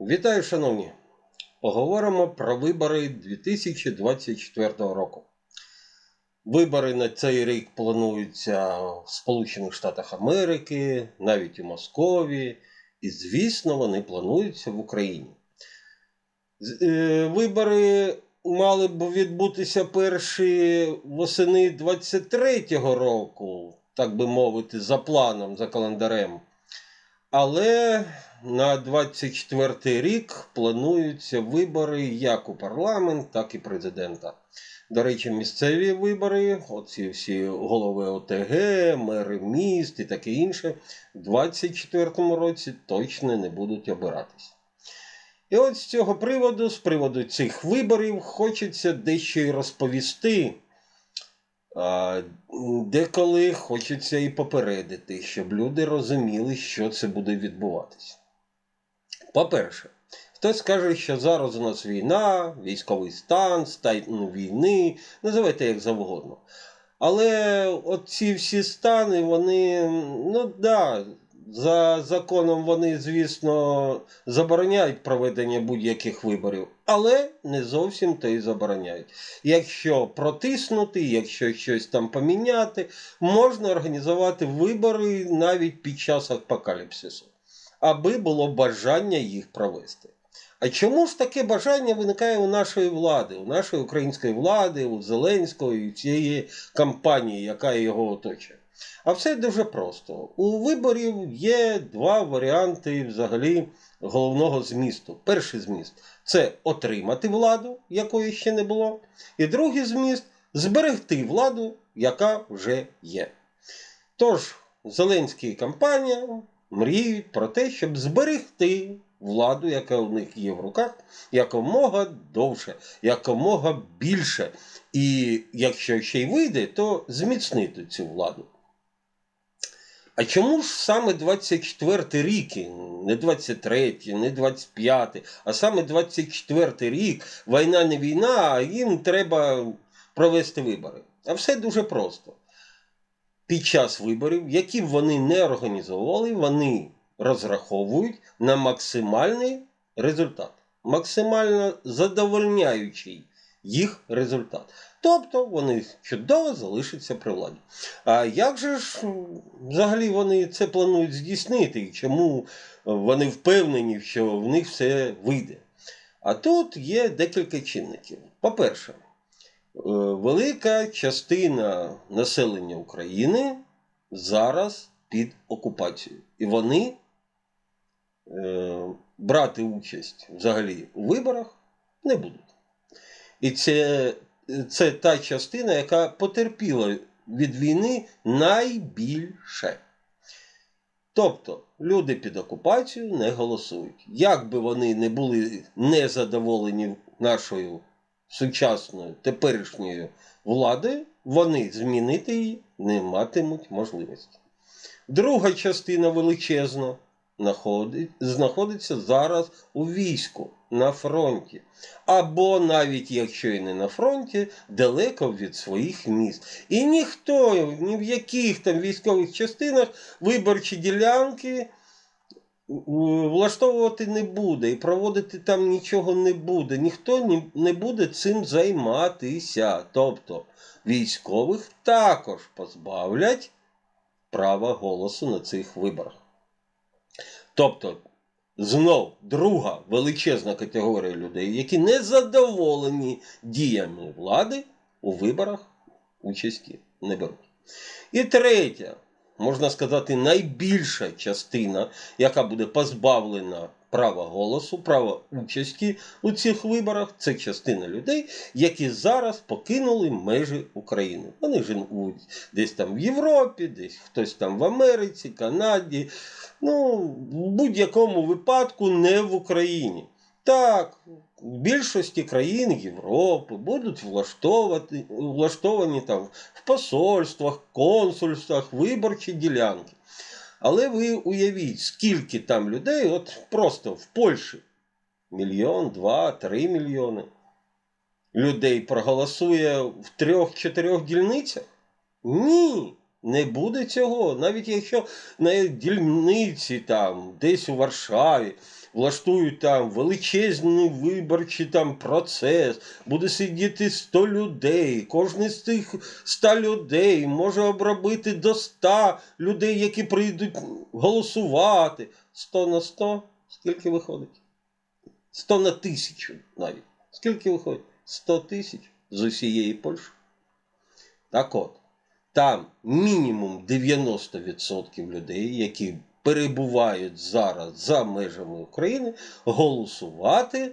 Вітаю, шановні! Поговоримо про вибори 2024 року. Вибори на цей рік плануються в Сполучених Штатах Америки, навіть у Московії, і, звісно, вони плануються в Україні. Е, Вибори мали б відбутися перші восени 23-го року, так би мовити, за планом, за календарем. Але на 24 рік плануються вибори як у парламент, так і президента. До речі, місцеві вибори, оці всі голови ОТГ, мери міст і таке інше, в 24 році точно не будуть обиратись. І от з цього приводу, з приводу цих виборів, хочеться дещо й розповісти. Деколи хочеться і попередити, щоб люди розуміли, що це буде відбуватись. По-перше, хтось каже, що зараз у нас війна, військовий стан, стан війни, називайте як завгодно. Але от ці всі стани, вони, ну да, за законом вони, звісно, забороняють проведення будь-яких виборів, але не зовсім то і забороняють. Якщо протиснути, якщо щось там поміняти, можна організувати вибори навіть під час апокаліпсису, аби було бажання їх провести. А чому ж таке бажання виникає у нашої влади, у нашої української влади, у Зеленського і цієї кампанії, яка його оточує? А все дуже просто. У виборів є два варіанти взагалі головного змісту. Перший зміст це отримати владу, якої ще не було. І другий зміст зберегти владу, яка вже є. Тож, Зеленський і компанія мріють про те, щоб зберегти владу, яка у них є в руках, якомога довше, якомога більше. І якщо ще й вийде, то зміцнити цю владу. А чому ж саме 24 рік, не 23, не 25, а саме 24 рік, війна не війна, а їм треба провести вибори? А все дуже просто. Під час виборів, які б вони не організовували, вони розраховують на максимальний результат, максимально задовольняючий їх результат. Тобто вони чудово залишаться при владі. А як же ж взагалі вони це планують здійснити? І чому вони впевнені, що в них все вийде? А тут є декілька чинників. По-перше, е, велика частина населення України зараз під окупацією. І вони е, брати участь взагалі у виборах не будуть. І це, це та частина, яка потерпіла від війни найбільше. Тобто люди під окупацією не голосують. Як би вони не були незадоволені нашою сучасною теперішньою владою, вони змінити її не матимуть можливості. Друга частина величезна знаходиться зараз у війську на фронті. Або навіть якщо і не на фронті, далеко від своїх міст. І ніхто ні в яких там військових частинах виборчі ділянки влаштовувати не буде і проводити там нічого не буде. Ніхто не буде цим займатися. Тобто військових також позбавлять права голосу на цих виборах. Тобто, знов друга величезна категорія людей, які не задоволені діями влади у виборах участі не беруть. І третя, можна сказати, найбільша частина, яка буде позбавлена права голосу, права участі у цих виборах, це частина людей, які зараз покинули межі України. Вони живуть десь там в Європі, десь хтось там в Америці, Канаді. Ну, в будь-якому випадку не в Україні. Так, в більшості країн Європи будуть влаштовані там в посольствах, консульствах виборчі ділянки. Але ви уявіть, скільки там людей, от просто в Польщі мільйон, два, три мільйони людей проголосує в трьох-чотирьох дільницях? Ні, Не буде цього. Навіть якщо на дільниці там, десь у Варшаві, влаштують там величезний виборчий там процес, буде сидіти 100 людей. Кожен з тих 100 людей може обробити до 100 людей, які прийдуть голосувати. 100 на 100, скільки виходить? 100 на тисячу навіть. Скільки виходить? 100 тисяч з усієї Польщі. Так от, там мінімум 90% людей, які перебувають зараз за межами України, голосувати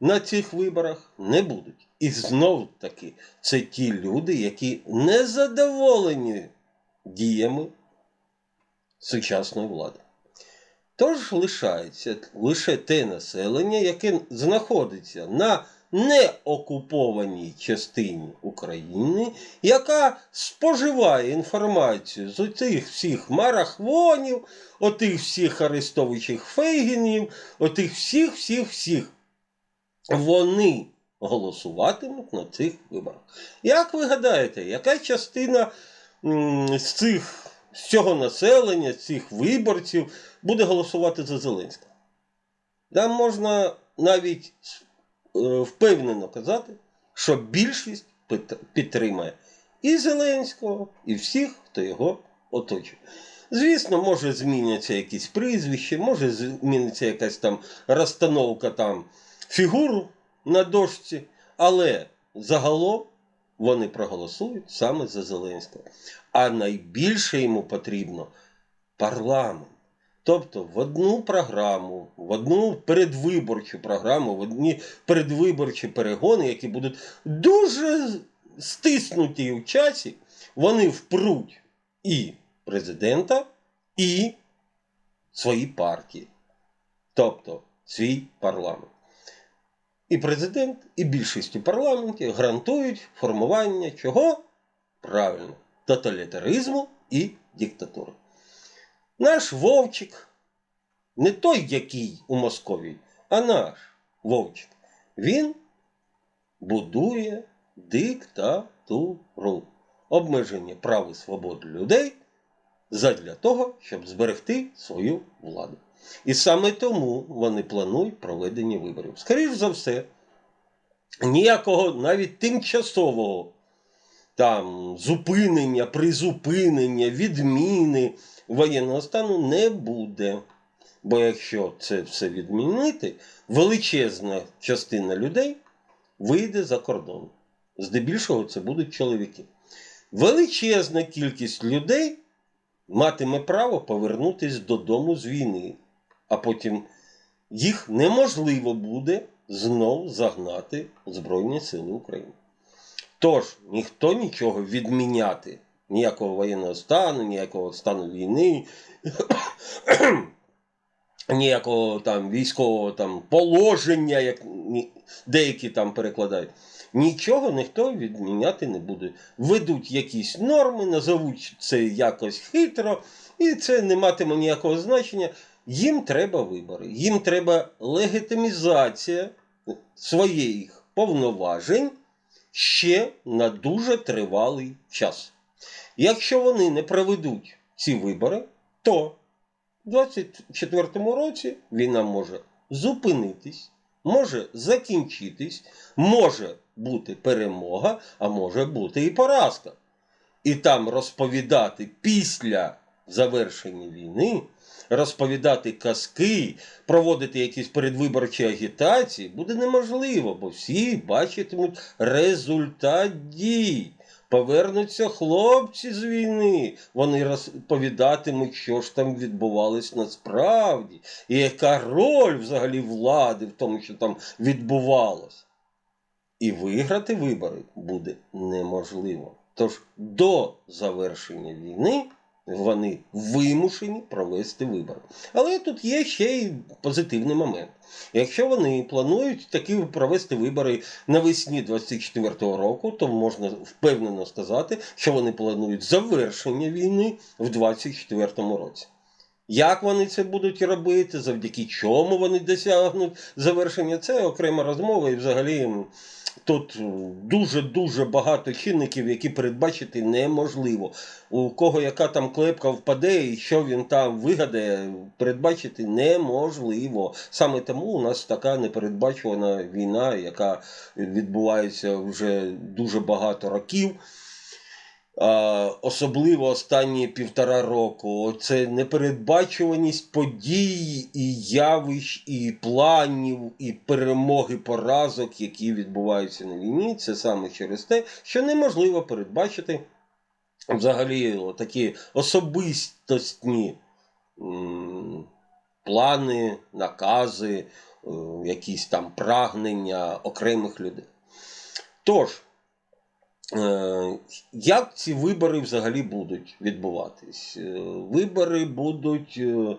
на цих виборах не будуть. І знов таки, це ті люди, які не задоволені діями сучасної влади. Тож лишається лише те населення, яке знаходиться на неокупованій частині України, яка споживає інформацію з оцих всіх марахвонів, отих всіх арестовуючих фейгінів, отих всіх, всіх, всіх. Вони голосуватимуть на цих виборах. Як ви гадаєте, яка частина з цих з цього населення, з цих виборців буде голосувати за Зеленського? Там можна навіть впевнено казати, що більшість підтримає і Зеленського, і всіх, хто його оточує. Звісно, може зміняться якісь прізвища, може зміниться якась там розстановка там фігур на дошці, але загалом вони проголосують саме за Зеленського. А найбільше йому потрібно парламент. Тобто в одну програму, в одну передвиборчу програму, в одні передвиборчі перегони, які будуть дуже стиснуті в часі, вони впруть і президента, і свої партії. Тобто свій парламент. І президент, і більшість у парламенті гарантують формування чого? Правильно, тоталітаризму і диктатури. Наш Вовчик, не той, який у Московії, а наш Вовчик, він будує диктатуру, обмеження прав і свобод людей задля того, щоб зберегти свою владу. І саме тому вони планують проведення виборів. Скоріше за все, ніякого навіть тимчасового там зупинення, призупинення, відміни воєнного стану не буде. Бо якщо це все відмінити, величезна частина людей вийде за кордон. Здебільшого це будуть чоловіки. Величезна кількість людей матиме право повернутися додому з війни, а потім їх неможливо буде знов загнати в Збройні Сили України. Тож ніхто нічого відміняти, ніякого воєнного стану, ніякого стану війни, ніякого там військового там положення, як деякі там перекладають. Нічого ніхто відміняти не буде. Ведуть якісь норми, назовуть це якось хитро, і це не матиме ніякого значення. Їм треба вибори, їм треба легітимізація своїх повноважень ще на дуже тривалий час. Якщо вони не проведуть ці вибори, то в 2024 році війна може зупинитись, може закінчитись, може бути перемога, а може бути і поразка. І там розповідати після завершення війни, розповідати казки, проводити якісь передвиборчі агітації буде неможливо, бо всі бачитимуть результат дій. Повернуться хлопці з війни, вони розповідатимуть, що ж там відбувалось насправді, і яка роль взагалі влади в тому, що там відбувалось. І виграти вибори буде неможливо. Тож до завершення війни вони вимушені провести вибори. Але тут є ще й позитивний момент. Якщо вони планують такі провести вибори навесні 24-го року, то можна впевнено сказати, що вони планують завершення війни в 24-му році. Як вони це будуть робити, завдяки чому вони досягнуть завершення, це окрема розмова і взагалі Тут дуже-дуже багато чинників, які передбачити неможливо. У кого яка там клепка впаде і що він там вигадає, передбачити неможливо. Саме тому у нас така непередбачувана війна, яка відбувається вже дуже багато років. Особливо останні півтора року. Це непередбачуваність подій, і явищ, і планів, і перемоги поразок, які відбуваються на війні. Це саме через те, що неможливо передбачити взагалі такі особистосні м, плани, накази, е, якісь там прагнення окремих людей. Тож. Е, Як ці вибори взагалі будуть відбуватись? Е, Вибори будуть е,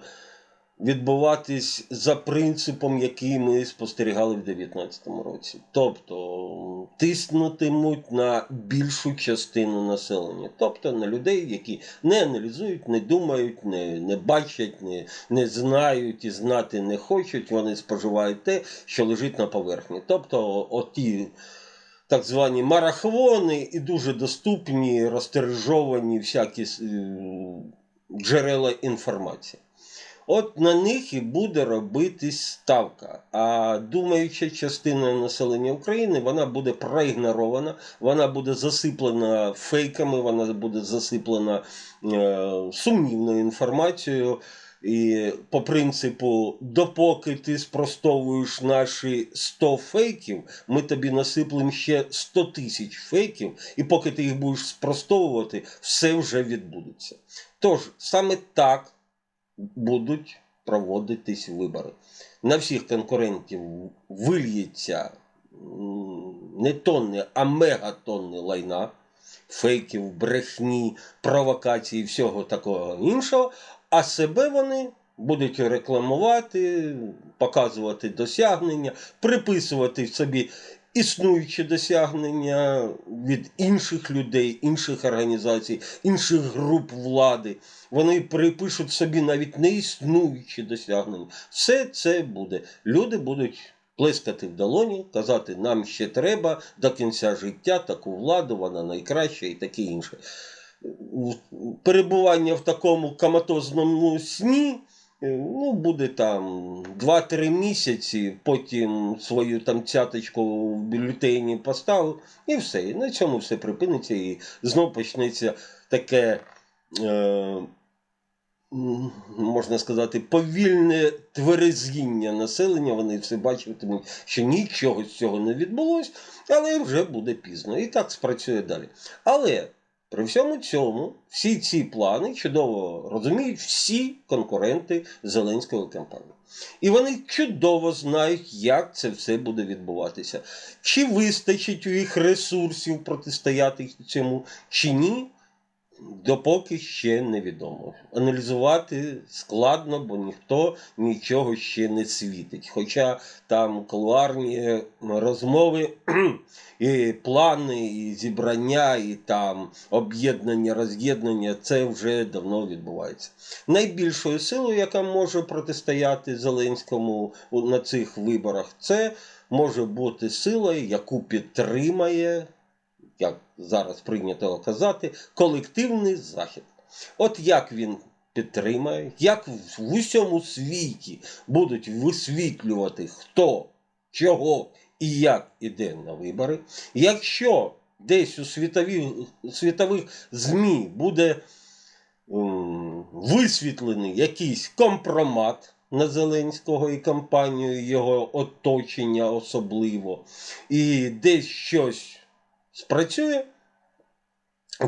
відбуватись за принципом, який ми спостерігали в 2019 році. Тобто тиснутимуть на більшу частину населення, тобто на людей, які не аналізують, не думають, не, не бачать, не, не знають і знати не хочуть. Вони споживають те, що лежить на поверхні. Тобто, оті так звані марахвони і дуже доступні, розтережовані всякі е, джерела інформації. От на них і буде робитись ставка. А думаюча частина населення України вона буде проігнорована, вона буде засиплена фейками, вона буде засиплена е, сумнівною інформацією. І по принципу, допоки ти спростовуєш наші 100 фейків, ми тобі насиплемо ще 100 тисяч фейків, і поки ти їх будеш спростовувати, все вже відбудеться. Тож, саме так будуть проводитись вибори. На всіх конкурентів вильється не тонни, а мегатонни лайна, фейків, брехні, провокацій всього такого іншого. А себе вони будуть рекламувати, показувати досягнення, приписувати собі існуючі досягнення від інших людей, інших організацій, інших груп влади. Вони припишуть собі навіть неіснуючі досягнення. Все це буде. Люди будуть. Плескати в долоні, казати, нам ще треба до кінця життя таку владу, вона найкраща і таке інше перебування в такому коматозному сні. е, Ну, буде там 2-3 місяці, потім свою там цяточку в бюлетені поставив, і все. І на цьому все припиниться, і знов почнеться таке, е, можна сказати, повільне тверезіння населення. Вони все бачитимуть, що нічого з цього не відбулось, але вже буде пізно. І так спрацює далі. Але. При всьому цьому всі ці плани чудово розуміють всі конкуренти Зеленської кампанії. І вони чудово знають, як це все буде відбуватися. Чи вистачить у їх ресурсів протистояти цьому, чи ні, допоки ще невідомо. Аналізувати складно, бо ніхто нічого ще не світить. Хоча там кулуарні розмови, і плани, і зібрання, і там об'єднання, роз'єднання це вже давно відбувається. Найбільшою силою, яка може протистояти Зеленському на цих виборах, це може бути сила, яку підтримає, як зараз прийнято казати, колективний захід. От як він підтримає, як в усьому світі будуть висвітлювати, хто, чого і як іде на вибори. Якщо десь у світові, світових ЗМІ буде м, висвітлений якийсь компромат на Зеленського і компанію, його оточення особливо, і десь щось спрацює,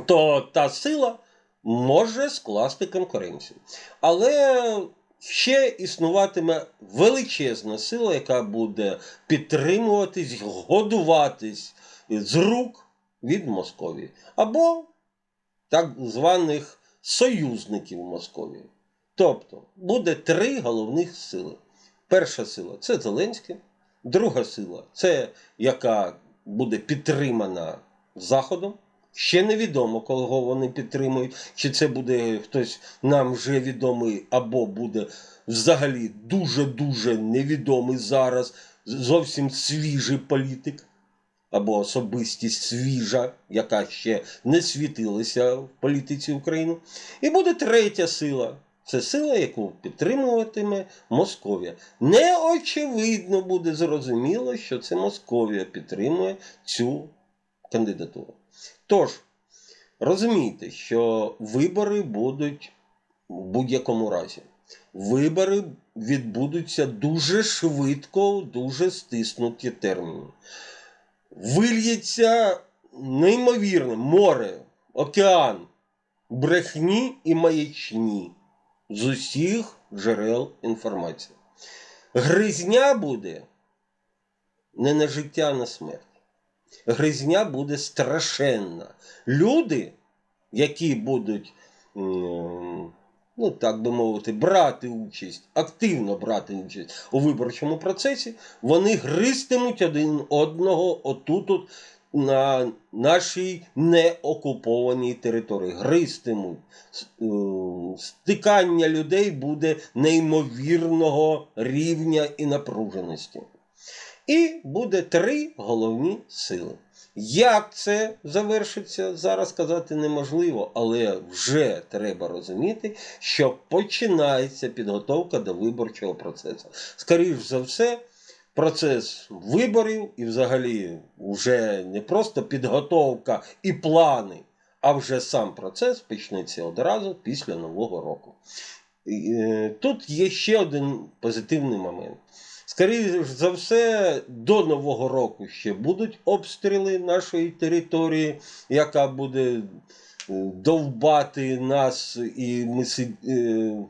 то та сила може скласти конкуренцію. Але ще існуватиме величезна сила, яка буде підтримуватись, годуватись з рук від Московії. Або так званих союзників Московії. Тобто буде три головних сили. Перша сила це Зеленський, друга сила це яка буде підтримана Заходом. Ще невідомо, кого вони підтримують, чи це буде хтось нам вже відомий, або буде взагалі дуже-дуже невідомий зараз, зовсім свіжий політик. або особистість свіжа, яка ще не світилася в політиці України. І буде третя сила. Це сила, яку підтримуватиме Московія. Неочевидно буде зрозуміло, що це Московія підтримує цю кандидатуру. Тож, розумійте, що вибори будуть в будь-якому разі. Вибори відбудуться дуже швидко, дуже стиснуті терміни. Вильється неймовірне море, океан, брехні і маячні з усіх джерел інформації. Гризня буде не на життя, а на смерть. Гризня буде страшенна. Люди, які будуть, ну так би мовити, брати участь, активно брати участь у виборчому процесі, вони гристимуть один одного отут на нашій неокупованій території. Гристимуть. Е, Стикання людей буде неймовірного рівня і напруженості. І буде три головні сили. Як це завершиться, зараз казати неможливо, але вже треба розуміти, що починається підготовка до виборчого процесу. Скоріше за все, процес виборів і взагалі вже не просто підготовка і плани, а вже сам процес почнеться одразу після Нового року. Е, Тут є ще один позитивний момент. Скоріше за все, до Нового року ще будуть обстріли нашої території, яка буде е, довбати нас, і ми е,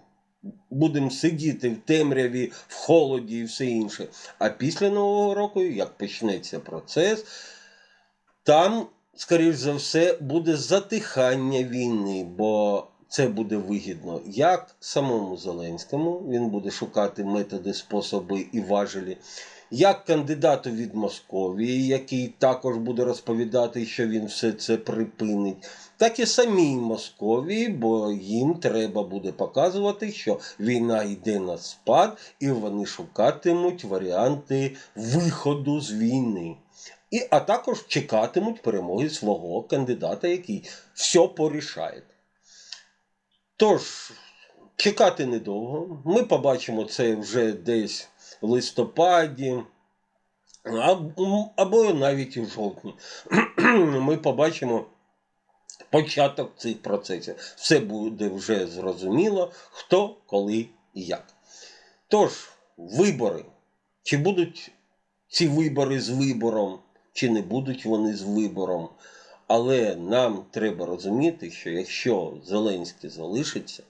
будемо сидіти в темряві, в холоді і все інше. А після Нового року, як почнеться процес, там, скоріш за все, буде затихання війни, бо це буде вигідно як самому Зеленському, він буде шукати методи, способи і важелі, як кандидату від Московії, який також буде розповідати, що він все це припинить, так і самій Московії, бо їм треба буде показувати, що війна йде на спад, і вони шукатимуть варіанти виходу з війни. І, а також чекатимуть перемоги свого кандидата, який все порішає. Тож, чекати недовго. Ми побачимо це вже десь в листопаді, або навіть у жовтні. Ми побачимо початок цих процесів. Все буде вже зрозуміло, хто, коли і як. Тож, вибори. Чи будуть ці вибори з вибором, чи не будуть вони з вибором. Але нам треба розуміти, що якщо Зеленський залишиться,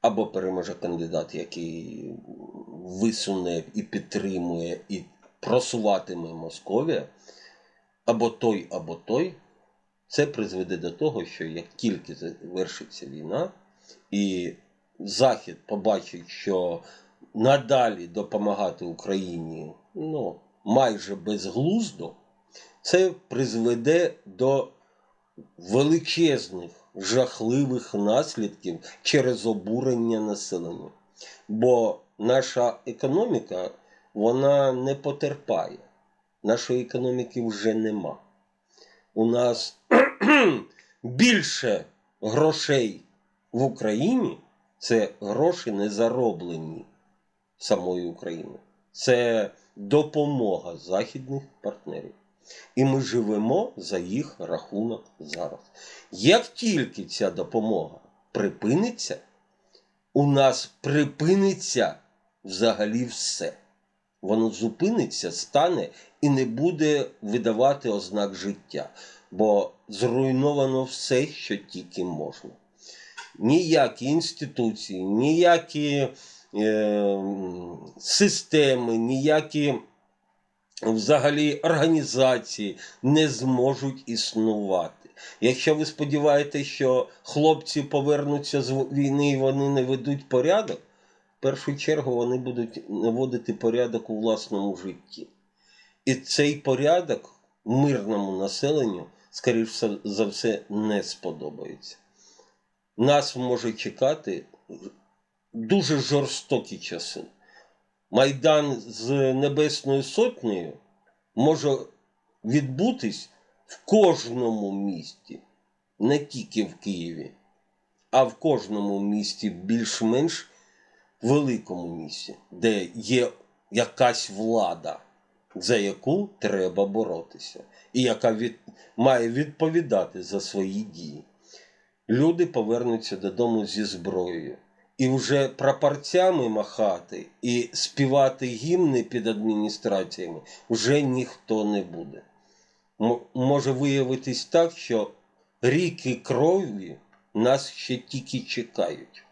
або переможе кандидат, який висуне і підтримує, і просуватиме Московія, або той, або той, це призведе до того, що як тільки завершиться війна, і Захід побачить, що надалі допомагати Україні ну, майже безглуздо, це призведе до величезних жахливих наслідків через обурення населення. Бо наша економіка вона не потерпає. Нашої економіки вже нема. У нас більше грошей в Україні це гроші не зароблені самою Україною. Це допомога західних партнерів. І ми живемо за їх рахунок зараз. Як тільки ця допомога припиниться, у нас припиниться взагалі все. Воно зупиниться, стане і не буде видавати ознак життя, бо зруйновано все, що тільки можна. Ніякі інституції, ніякі е, системи, ніякі взагалі організації не зможуть існувати. Якщо ви сподіваєтеся, що хлопці повернуться з війни і вони не ведуть порядок, в першу чергу вони будуть наводити порядок у власному житті. І цей порядок мирному населенню, скоріш за все, не сподобається. Нас може чекати дуже жорстокі часи. Майдан з Небесною Сотнею може відбутись в кожному місті, не тільки в Києві, а в кожному місті більш-менш великому місті, де є якась влада, за яку треба боротися, і яка від... має відповідати за свої дії. Люди повернуться додому зі зброєю. І вже прапорцями махати і співати гімни під адміністраціями вже ніхто не буде. Може виявитись так, що ріки крові нас ще тільки чекають.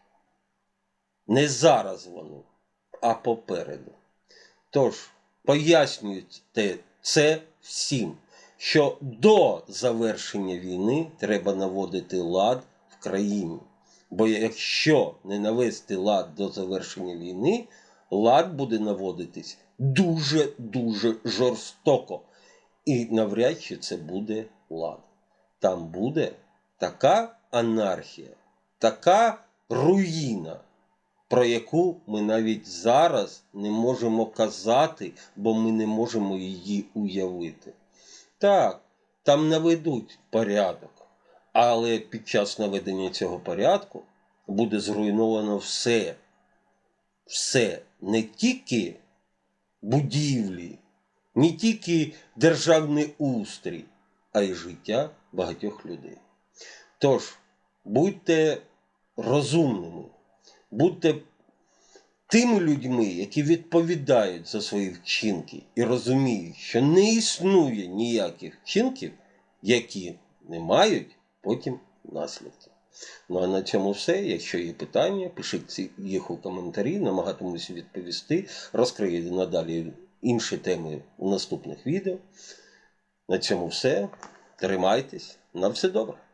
Не зараз вони, а попереду. Тож, пояснюйте це всім, що до завершення війни треба наводити лад в країні. Бо якщо не навести лад до завершення війни, лад буде наводитись дуже-дуже жорстоко. І навряд чи це буде лад. Там буде така анархія, така руїна, про яку ми навіть зараз не можемо казати, бо ми не можемо її уявити. Так, там наведуть порядок, але під час наведення цього порядку буде зруйновано все. Все, не тільки будівлі, не тільки державний устрій, а й життя багатьох людей. Тож, будьте розумними, будьте тими людьми, які відповідають за свої вчинки і розуміють, що не існує ніяких вчинків, які не мають потім наслідків. Ну а на цьому все. Якщо є питання, пишіть їх у коментарі, намагатимуся відповісти. Розкрию надалі інші теми у наступних відео. На цьому все. Тримайтесь. На все добре.